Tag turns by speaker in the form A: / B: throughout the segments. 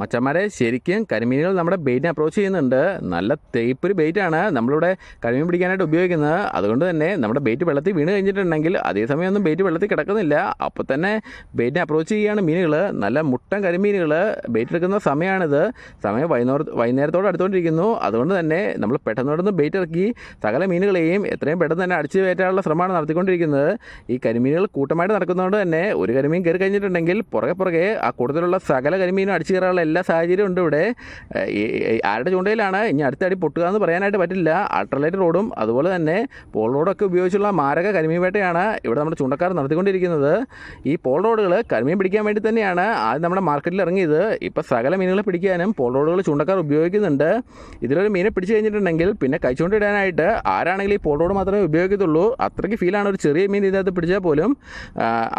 A: മച്ചന്മാരെ ശരിക്കും കരിമീനുകൾ നമ്മുടെ ബെയിറ്റിനെ അപ്രോച്ച് ചെയ്യുന്നുണ്ട്. നല്ല തേപ്പൊരു ബെയിറ്റാണ് നമ്മളിവിടെ കരിമീൻ പിടിക്കാനായിട്ട് ഉപയോഗിക്കുന്നത്. അതുകൊണ്ട് തന്നെ നമ്മുടെ ബെയ്റ്റ് വെള്ളത്തിൽ വീണ് കഴിഞ്ഞിട്ടുണ്ടെങ്കിൽ അതേസമയം ഒന്നും ബെയ്റ്റ് വെള്ളത്തിൽ കിടക്കുന്നില്ല. അപ്പോൾ തന്നെ ബെയിറ്റിനെ അപ്രോച്ച് ചെയ്യുകയാണ് മീനുകൾ നല്ല മുട്ടൻ കരിമീനുകൾ ബെയ്റ്റ് എടുക്കുന്ന സമയമാണിത്. സമയം വൈകുന്നേര വൈകുന്നേരത്തോട് അടുത്തുകൊണ്ടിരിക്കുന്നു. അതുകൊണ്ട് തന്നെ നമ്മൾ പെട്ടെന്നോടൊന്ന് ബെയ്റ്റ് ഇറക്കി സകല മീനുകളെയും എത്രയും പെട്ടെന്ന് തന്നെ അടിച്ചു കയറ്റാനുള്ള ശ്രമമാണ് നടത്തിക്കൊണ്ടിരിക്കുന്നത്. ഈ കരിമീനുകൾ കൂട്ടമായിട്ട് നടക്കുന്നതുകൊണ്ട് തന്നെ ഒരു കരിമീൻ കയറി കഴിഞ്ഞിട്ടുണ്ടെങ്കിൽ പുറകെ പുറകെ ആ കൂട്ടത്തിലുള്ള സകല കരിമീനും അടിച്ചു കയറാനുള്ള എല്ലാ സാഹചര്യവും ഉണ്ട് ഇവിടെ. ആരുടെ ചൂണ്ടയിലാണ്? ഇനി അടുത്തടി പൊട്ടുക എന്ന് പറയാനായിട്ട് പറ്റില്ല. അൾട്രലൈറ്റ് റോഡും അതുപോലെ തന്നെ പോൾ റോഡൊക്കെ ഉപയോഗിച്ചുള്ള മാരക കരിമീൻ വേട്ടയാണ് ഇവിടെ നമ്മുടെ ചൂണ്ടക്കാർ നടത്തിക്കൊണ്ടിരിക്കുന്നത്. ഈ പോൾ റോഡുകൾ കരിമീൻ പിടിക്കാൻ വേണ്ടി തന്നെയാണ് ആദ്യം നമ്മുടെ മാർക്കറ്റിൽ ഇറങ്ങിയത്. ഇപ്പോൾ സകല മീനുകളെ പിടിക്കാനും പോൾ റോഡുകൾ ചൂണ്ടക്കാർ ഉപയോഗിക്കുന്നുണ്ട്. ഇതിലൊരു മീനെ പിടിച്ചു കഴിഞ്ഞിട്ടുണ്ടെങ്കിൽ പിന്നെ കൈച്ചൂണ്ടിടാനായിട്ട് ആരാണെങ്കിലും ഈ പോൾ റോഡ് മാത്രമേ ഉപയോഗിക്കത്തുള്ളൂ. അത്രയ്ക്ക് ഫീലാണ് ഒരു ചെറിയ മീൻ ഇതിനകത്ത് പിടിച്ചാൽ പോലും.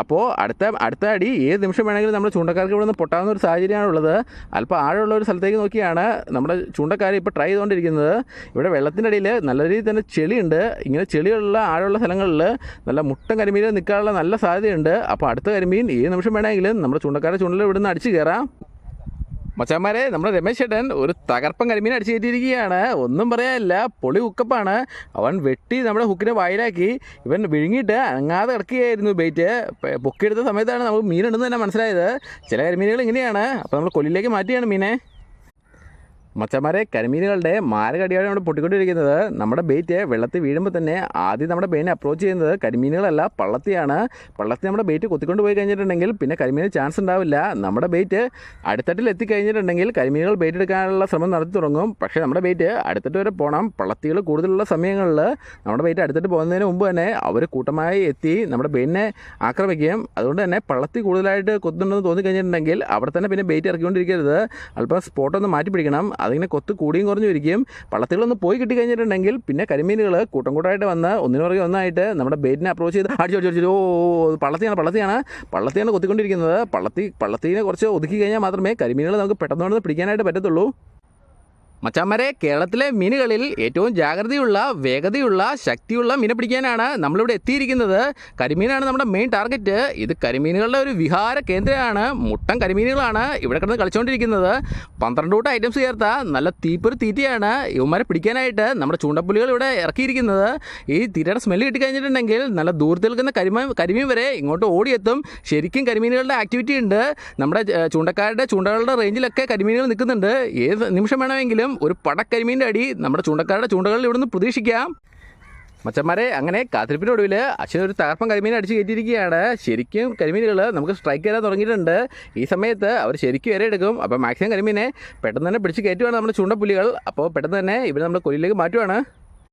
A: അപ്പോൾ അടുത്ത അടുത്ത അടി ഏത് നിമിഷം വേണമെങ്കിലും നമ്മുടെ ചൂണ്ടക്കാർക്ക് ഇവിടെ നിന്ന് പൊട്ടാവുന്ന ഒരു സാഹചര്യമാണുള്ളത്. അല്പം ആഴമുള്ള ഒരു സ്ഥലത്തേക്ക് നോക്കിയാണ് നമ്മുടെ ചൂണ്ടക്കാർ ഇപ്പോൾ ട്രൈ ചെയ്തുകൊണ്ടിരിക്കുന്നത്. ഇവിടെ വെള്ളത്തിന്റെ അടിയിൽ നല്ല രീതിയിൽ തന്നെ ചെളിയുണ്ട്. ഇങ്ങനെ ചെളിയുള്ള ആഴമുള്ള സ്ഥലങ്ങളിൽ നല്ല മുട്ടൻ കരിമീൻ നിൽക്കാനുള്ള നല്ല സാധ്യതയുണ്ട്. അപ്പോൾ അടുത്ത കരിമീൻ ഏത് നിമിഷം വേണമെങ്കിലും നമ്മുടെ ചൂണ്ടക്കാരുടെ ചൂണ്ടൽ ഇവിടുന്ന് അടിച്ച് കയറാം. മച്ചാന്മാരെ നമ്മുടെ രമേശ് ചേട്ടൻ ഒരു തകർപ്പൻ കരിമീൻ അടിച്ചു കയറ്റിയിരിക്കുകയാണ്. ഒന്നും പറയാനില്ല. പൊളി ഹുക്കപ്പാണ് അവൻ വെട്ടി നമ്മുടെ ഹുക്കിനെ വായിലാക്കി. ഇവൻ വിഴുങ്ങിയിട്ട് അനങ്ങാതെ കിടക്കുകയായിരുന്നു ബെയ്റ്റ് പൊക്കിയെടുത്ത സമയത്താണ് നമുക്ക് മീനുണ്ടെന്ന് തന്നെ മനസ്സിലായത്. ചില കരിമീനുകൾ ഇങ്ങനെയാണ്. അപ്പോൾ നമ്മൾ കൊല്ലിലേക്ക് മാറ്റിയാണ് മീനെ. മച്ചന്മാരെ കരിമീനുകളുടെ മാരകടിയാണ് ഇവിടെ പൊട്ടിക്കൊണ്ടിരിക്കുന്നത്. നമ്മുടെ ബെയ്റ്റ് വെള്ളത്തിൽ വീഴുമ്പോൾ തന്നെ ആദ്യം നമ്മുടെ ബെയിനെ അപ്രോച്ച് ചെയ്യുന്നത് കരിമീനുകളല്ല പള്ളത്തിയാണ്. പള്ളത്തി നമ്മുടെ ബെയ്റ്റ് കൊത്തിക്കൊണ്ട് പോയി കഴിഞ്ഞിട്ടുണ്ടെങ്കിൽ പിന്നെ കരിമീന് ചാൻസ് ഉണ്ടാവില്ല. നമ്മുടെ ബെയ്റ്റ് അടുത്തട്ടിൽ എത്തിക്കഴിഞ്ഞിട്ടുണ്ടെങ്കിൽ കരിമീനുകൾ ബെയ്റ്റ് എടുക്കാനുള്ള ശ്രമം നടത്തി തുടങ്ങും. പക്ഷേ നമ്മുടെ ബെയ്റ്റ് അടുത്തിട്ട് വരെ പോകണം പള്ളത്തികൾ കൂടുതലുള്ള സമയങ്ങളിൽ നമ്മുടെ ബെയ്റ്റ് അടുത്തിട്ട് പോകുന്നതിന് മുമ്പ് തന്നെ അവർ കൂട്ടമായി എത്തി നമ്മുടെ ബെയിനെ ആക്രമിക്കുകയും അതുകൊണ്ട് തന്നെ പള്ളത്തി കൂടുതലായിട്ട് കൊത്തുന്നുണ്ടെന്ന് തോന്നി കഴിഞ്ഞിട്ടുണ്ടെങ്കിൽ അവിടെ തന്നെ പിന്നെ ബെയ്റ്റ് ഇറക്കിക്കൊണ്ടിരിക്കരുത്. അല്പം സ്പോട്ടൊന്ന് മാറ്റി പിടിക്കണം അതിങ്ങനെ കൊത്ത് കൂടിയും കുറഞ്ഞു ഇരിക്കും പള്ളത്തികളൊന്ന് പോയി കിട്ടി കഴിഞ്ഞിട്ടുണ്ടെങ്കിൽ പിന്നെ കരിമീനുകൾ കൂട്ടം കൂട്ടമായിട്ട് വന്ന് ഒന്നിനു പുറകെ ഒന്നായിട്ട് നമ്മുടെ ബേറ്റിനെ അപ്രോച്ച് ചെയ്ത് അടിച്ചു അടിച്ചു ഓ പള്ളത്തിയാണ് പള്ളത്തിയാണ്. പള്ളത്തിയാണ് കൊത്തിക്കൊണ്ടിരിക്കുന്നത്. പള്ളത്തി പള്ളത്തിനെ കുറച്ച് ഒതുക്കി കഴിഞ്ഞാൽ മാത്രമേ കരിമീനുകൾ നമുക്ക് പെട്ടെന്ന് പിടിക്കാനായിട്ട് പറ്റത്തുള്ളൂ. മച്ചാമ്മരെ കേരളത്തിലെ മീനുകളിൽ ഏറ്റവും ജാഗ്രതയുള്ള വേഗതയുള്ള ശക്തിയുള്ള മീനെ പിടിക്കാനാണ് നമ്മളിവിടെ എത്തിയിരിക്കുന്നത്. കരിമീനാണ് നമ്മുടെ മെയിൻ ടാർഗറ്റ് ഇത് കരിമീനുകളുടെ ഒരു വിഹാര കേന്ദ്രമാണ്. മുട്ടൻ കരിമീനുകളാണ് ഇവിടെ കിടന്ന് കളിച്ചുകൊണ്ടിരിക്കുന്നത് പന്ത്രണ്ട് കൂട്ടം ഐറ്റംസ് ചേർത്ത നല്ല തീപ്പൊരു തീറ്റയാണ് ഇവന്മാരെ പിടിക്കാനായിട്ട് നമ്മുടെ ചൂണ്ടപ്പുലികൾ ഇവിടെ ഇറക്കിയിരിക്കുന്നത്. ഈ തീറ്റയുടെ സ്മെല്ല് കിട്ടിക്കഴിഞ്ഞിട്ടുണ്ടെങ്കിൽ നല്ല ദൂരത്തിൽ നിൽക്കുന്ന കരിമീൻ കരിമീൻ വരെ ഇങ്ങോട്ട് ഓടിയെത്തും. ശരിക്കും കരിമീനുകളുടെ ആക്ടിവിറ്റി ഉണ്ട്. നമ്മുടെ ചൂണ്ടക്കാരുടെ ചൂണ്ടകളുടെ റേഞ്ചിലൊക്കെ കരിമീനുകൾ നിൽക്കുന്നുണ്ട്. ഏത് നിമിഷം വേണമെങ്കിലും ഒരു പടക്കരിമീന്റെ അടി നമ്മുടെ ചൂണ്ടക്കാരുടെ ചൂണ്ടകളിൽ ഇവിടുന്ന് പ്രതീക്ഷിക്കാം. മച്ചന്മാരെ അങ്ങനെ കാത്തിരിപ്പിനൊടുവിൽ അച്ഛൻ ഒരു തകർപ്പൻ കരിമീൻ അടിച്ച് കയറ്റിയിരിക്കുകയാണ്. ശരിക്കും കരിമീനുകൾ നമുക്ക് സ്ട്രൈക്ക് ചെയ്യാൻ തുടങ്ങിയിട്ടുണ്ട്. ഈ സമയത്ത് അവർ ശരിക്കും വരെ എടുക്കും. അപ്പോൾ മാക്സിമം കരിമീനെ പെട്ടെന്ന് തന്നെ പിടിച്ച് കയറ്റുവാണ് നമ്മുടെ ചൂണ്ടപ്പുലികൾ. അപ്പോൾ പെട്ടെന്ന് തന്നെ ഇവർ നമ്മുടെ കൊല്ലിലേക്ക് മാറ്റുവാണ്.